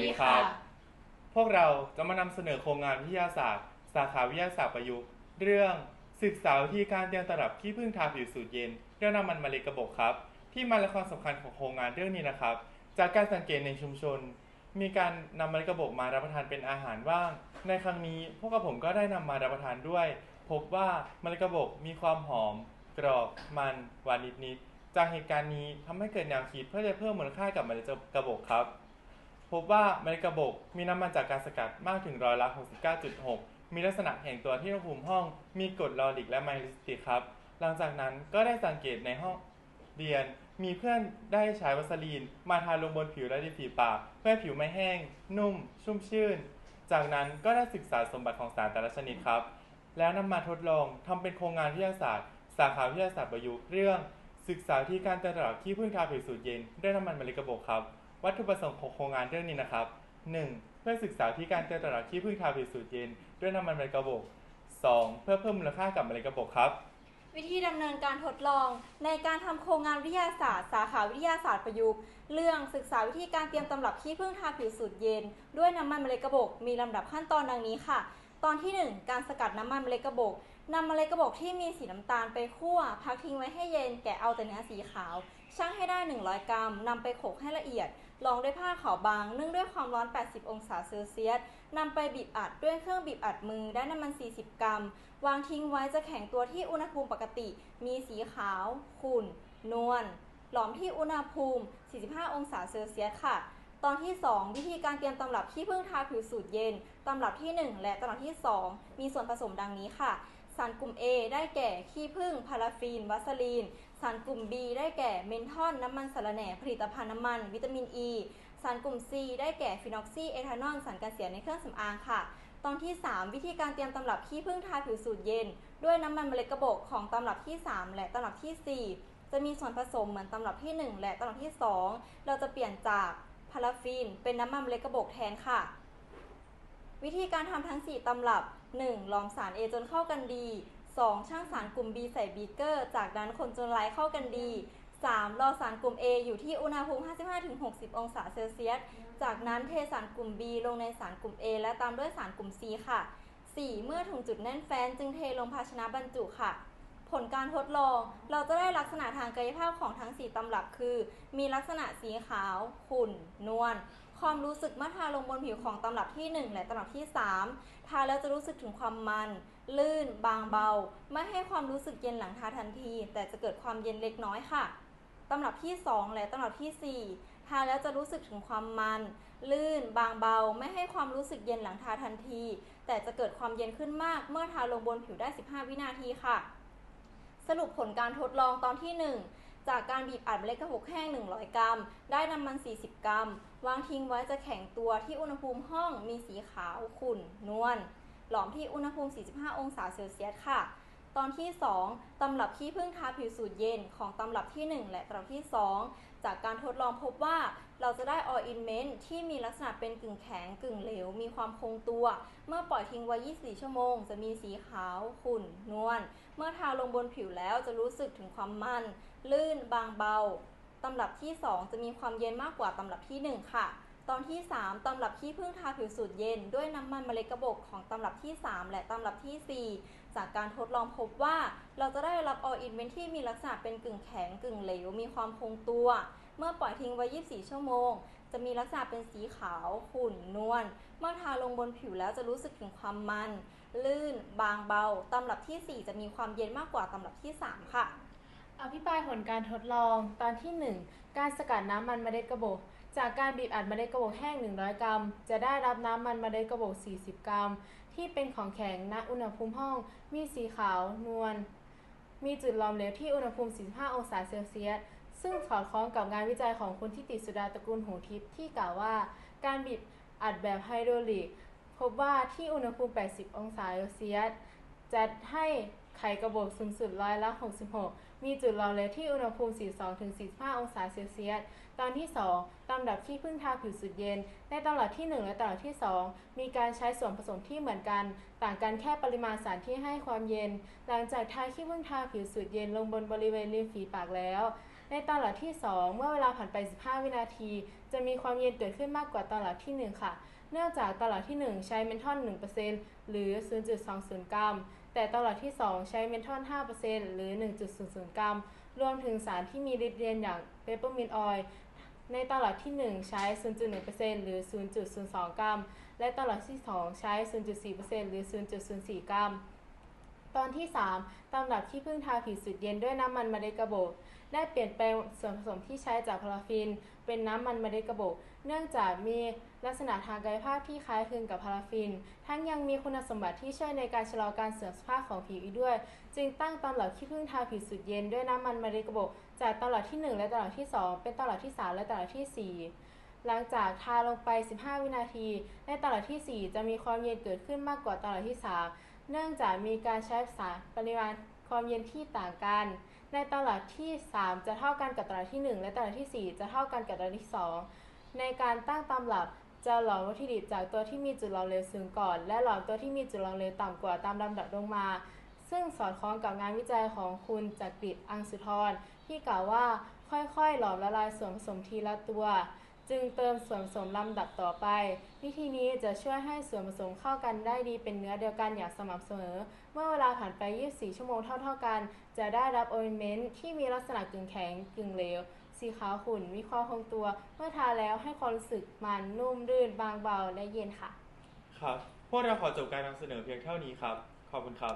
ดีครับพวกเราจะมานำเสนอโครงงานวิทยาศาสตร์ สาขาวิทยาศาสตร์ประยุกต์ เรื่องศึกษาวิธีการเตรียมตลับที่พึ่งทาผิวสูตรเย็นเรื่องน้ำมันมะเร็งกระบอกครับ ที่มาและความสำคัญของโครงงานเรื่องนี้นะครับ จากการสังเกตในชุมชน มีการนำมะเร็งกระบอกมารับประทานเป็นอาหารว่าง ในครั้งนี้พวกกระผมก็ได้นำมารับประทานด้วย พบว่ามะเร็งกระบอกมีความหอม กรอบมันหวานนิดๆจากเหตุการณ์นี้ทำให้เกิดแนวคิดเพื่อจะเพิ่มมูลค่ากับมะเร็งกระบอกครับ พบว่าเมล็ดกระบกมีน้ำมันจากการสกัดมากถึงร้อยละ 69.6 มีลักษณะแข็งตัวที่อุณหภูมิห้อง มีกรดลอริกและไมลิสติกครับ หลังจากนั้นก็ได้สังเกตในห้องเรียน มีเพื่อนได้ใช้วัสลีน มาทาลงบนผิวและริมฝีปาก เพื่อให้ผิวไม่แห้ง นุ่ม ชุ่มชื่น จากนั้นก็ได้ศึกษาสมบัติของสารแต่ละชนิดครับ แล้วนำมาทดลองทำเป็นโครงงานวิทยาศาสตร์ สาขาวิทยาศาสตร์ประยุกต์เรื่อง ศึกษาที่การตลาดที่พึ่งทาผิวสูตรเย็นด้วยน้ำมันมะเร็งกระบกครับ วัตถุประสงค์ของโครงงานเรื่องนี้นะครับ 1. เพื่อศึกษาที่การเจริญตลาดที่พึ่งทาผิสูตรเย็น ด้วยน้ำมันมะเร็งกระบอก 2. เพื่อเพิ่มมูลค่ากับมะเร็งกระบอกครับ วิธีดำเนินการทดลองในการทำโครงงานวิทยาศาสตร์ สาขาวิทยาศาสตร์ประยุกต์ เรื่องศึกษาวิธีการเตรียมตำรับขี้ผึ้งทาผิวสูตรเย็น ด้วยน้ำมันเมล็ดกระบอกมีลำดับขั้นตอนดังนี้ค่ะ ตอนที่ 1 การสกัดน้ำมันเมล็ดกระบอก นำเมล็ดกระบอกที่มีสีน้ำตาลไปคั่ว พักทิ้งไว้ให้เย็นแกะเอาแต่เนื้อสีขาวชั่งให้ได้ 100 กรัมนำไปโขกให้ละเอียดรองด้วยผ้าขาวบางนึ่งด้วยความร้อน 80 องศาเซลเซียสนำไปบีบอัดด้วยเครื่องบีบอัดมือได้น้ำมัน 40 กรัม วางทิ้งไว้จะแข็งตัวที่อุณหภูมิปกติ มีสีขาว ขุ่น นวลหลอมที่อุณหภูมิ 45 องศาเซลเซียสค่ะ ตอนที่ 2 วิธีการเตรียมตำรับขี้ผึ้งทาผิวสูตรเย็น ตำรับที่ 1 และตำรับที่ 2 มีส่วนผสมดังนี้ค่ะ สารกลุ่ม A ได้แก่ขี้ผึ้งพาราฟีน วัสลีน สารกลุ่ม B ได้แก่เมนทอนน้ำมันสารแหน่ผลิตภัณฑ์น้ำมัน วิตามิน E สารกลุ่ม C ได้แก่ฟินอกซีเอทานอลสารกันเสียในเครื่องสำอางค่ะ ตอนที่ 3 วิธีการเตรียมตำรับขี้ผึ้งทาผิวสูตรเย็น ด้วยน้ำมันเมล็ดกระบอกของตำรับที่ 3 และตำรับที่ 4 จะมีส่วนผสมเหมือนตำรับที่ 1 และตำรับที่ 2 เราจะเปลี่ยนจากพาราฟีน เป็นน้ำมันเมล็ดกระบอกแทนค่ะ วิธีการทำทั้ง 4ตำรับ 1. ลองสาร A จนเข้ากันดี 2. ช่างสารกลุ่ม B ใส่บีเกอร์ จากนั้นคนจนไลเข้ากันดี 3. รอสารกลุ่ม A อยู่ที่อุณหภูมิ 55-60 องศาเซลเซียส จากนั้นเทสารกลุ่ม B ลงในสารกลุ่ม A และตามด้วยสารกลุ่ม C ค่ะ 4. เมื่อถึงจุดแน่นแฟ้นจึงเทลงภาชนะบรรจุค่ะ ผลการทดลอง เราจะได้ลักษณะทางกายภาพของทั้ง 4ตำรับคือ มีลักษณะสีขาว ขุ่น นวลความรู้สึกเมื่อทาลงบนผิวของตำรับที่ 1 และตำรับที่ 3 ทาแล้วจะรู้สึกถึงความมัน ลื่น บางเบา ไม่ให้ความรู้สึกเย็นหลังทาทันที แต่จะเกิดความเย็นเล็กน้อยค่ะตำรับที่ 2 และตำรับทีสี่4 ทาแล้วจะรู้สึกถึงความมัน ลื่น บางเบา ไม่ให้ความรู้สึกเย็นหลังทาทันที แต่จะเกิดความเย็นขึ้นมากเมื่อทาลงบนผิวได้ 15 วินาทีค่ะ สรุปผลการทดลองตอนที่ 1 จากการบีบอัดเมล็ดกระหกแห้ง 100 กรัม ได้น้ำมัน 40 กรัม วางทิ้งไว้จะแข็งตัวที่อุณหภูมิห้องมีสีขาวขุ่นนวลหลอมที่อุณหภูมิ 45 องศาเซลเซียสค่ะ ตอนที่ 2 ตำรับขี้ผึ้งทาผิวสูตรเย็นของตำรับที่ 1 และตำรับที่ 2 จากการทดลองพบว่าเราจะได้ออินเมนต์ที่มีลักษณะเป็นกึ่งแข็งกึ่งเหลว มีความคงตัว เมื่อปล่อยทิ้งไว้ 24 ชั่วโมง จะมีสีขาว ขุ่น นวล เมื่อทาลงบนผิวแล้วจะรู้สึกถึงความมัน ลื่น บางเบา ตำรับที่ 2 จะมีความเย็นมากกว่าตำรับที่ 1 ค่ะ ตอนที่ 3 ตำรับขี้ผึ้งทาผิวสูตรเย็น ด้วยน้ำมันเมล็ดกระบอกของตำรับที่ 3 และตำรับที่ 4 จากการทดลองพบว่า เราจะได้รับออินเวนที่มีลักษณะเป็นกึ่งแข็งกึ่งเหลว มีความคงตัว เมื่อปล่อยทิ้งไว้ 24 ชั่วโมง จะมีลักษณะเป็นสีขาวขุ่นนวล เมื่อทาลงบนผิวแล้วจะรู้สึกถึงความมัน ลื่น บางเบา ตำรับทีสี่4 จะมีความเย็นมากกว่าตำรับที่ 3 ค่ะ อภิปรายผลการทดลองตอนที่ 1 การสกัดน้ำมันเมล็ดกระบอก จากการบีบอัดเมล็ดกระบอกแห้ง 100 กรัม จะได้รับน้ำมันเมล็ดกระบอก 40 กรัม ที่เป็นของแข็งณอุณหภูมิห้อง มีสีขาวนวล มีจุดหลอมเหลวที่อุณหภูมิ 45 องศาเซลเซียส ซึ่งสอดคล้องกับงานวิจัยของคุณทิติสุดาตระกูลหูทิพย์ที่กล่าวว่า การบีบอัดแบบไฮโดรลิก พบว่าที่อุณหภูมิ 80 องศาเซลเซียสจะให้ไขกระบอกสูงสุดร้อยละ 66 มีจุดหล่อเหลวที่อุณหภูมิ 42-45 องศาเซลเซียส ตอนที่2ตำรับที่พึ่งทาผิวสุดเย็น ในตำรับที่ 1 และตำรับที่ 2 มีการใช้ส่วนผสมที่เหมือนกัน ต่างกันแค่ปริมาณสารที่ให้ความเย็น หลังจากทาขี้พึ่งทาผิวสุดเย็นลงบนบริเวณริมฝีปากแล้วในตอนหลักที่ 2 เมื่อเวลาผ่านไป 15 วินาที จะมีความเย็นเกิดขึ้นมากกว่าตอนหลักที่ 1 ค่ะ เนื่องจากตอนหลักที่ 1 ใช้เมนทอน 1%หรือ 0.20 กรัม แต่ตลอดที่ 2 ใช้เมทอน 5%หรือ 1.00 กรัม รวมถึงสารที่มีฤทธิ์เย็นอย่างเปปเปอร์มินออยล์ในตลอดที่ 1 ใช้ 0.1%หรือ 0.02 กรัม และตลอดที่ 2 ใช้ 0.4%หรือ 0.04 กรัม ตอนที่ 3ตำรับที่พึ่งทาผิวสุดเย็นด้วยน้ำมันมะเร็ดกระบอกได้เปลี่ยนแปลงส่วนผสมที่ใช้จากพาราฟิน เป็นน้ำมันมะเร็ดกระบอกเนื่องจากมีลักษณะทางกายภาพที่คล้ายคลึงกับพาราฟิน ทั้งยังมีคุณสมบัติที่ช่วยในการชะลอการเสื่อมสภาพของผิวอีกด้วย จึงตั้งตำรับที่พึ่งทาผิวสุดเย็นด้วยน้ำมันมะเร็ดกระบอกจากตำรับที่ 1 และตำรับที่ 2 เป็นตำรับที่ 3 และตำรับทีสี่4หลังจากทาลงไป 15 วินาที ในตลับที่ 4 จะมีความเย็นเกิดขึ้นมากกว่าตลับที่ 3 เนื่องจากมีการใช้สารปริมาณความเย็นที่ต่างกัน ในตลับที่ 3 จะเท่ากันกับตลับที่ 1 และตลับที่ 4 จะเท่ากันกับตลับที่ 2 ในการตั้งตำรับจะหลอมวัตถุดิบจากตัวที่มีจุดหลอมเหลวสูงก่อน และหลอมตัวที่มีจุดหลอมเหลวต่ำกว่าตามลำดับลงมา ซึ่งสอดคล้องกับงานวิจัยของคุณจักริดอังสุธรที่กล่าวว่าค่อยๆ หลอมละลายส่วนผสมทีละตัว จึงเติมส่วนผสมลำดับต่อไป วิธีนี้จะช่วยให้ส่วนผสมเข้ากันได้ดีเป็นเนื้อเดียวกันอย่างสม่ำเสมอ เมื่อเวลาผ่านไป 24 ชั่วโมงเท่า ๆกัน จะได้รับโออินเมนต์ที่มีลักษณะกึ่งแข็งกึ่งเหลว สีขาวขุ่นมีความคงตัว เมื่อทาแล้วให้ความรู้สึกมันนุ่มรื่นบางเบาและเย็นค่ะ ครับ พวกเราขอจบการนำเสนอเพียงเท่านี้ครับ ขอบคุณครับ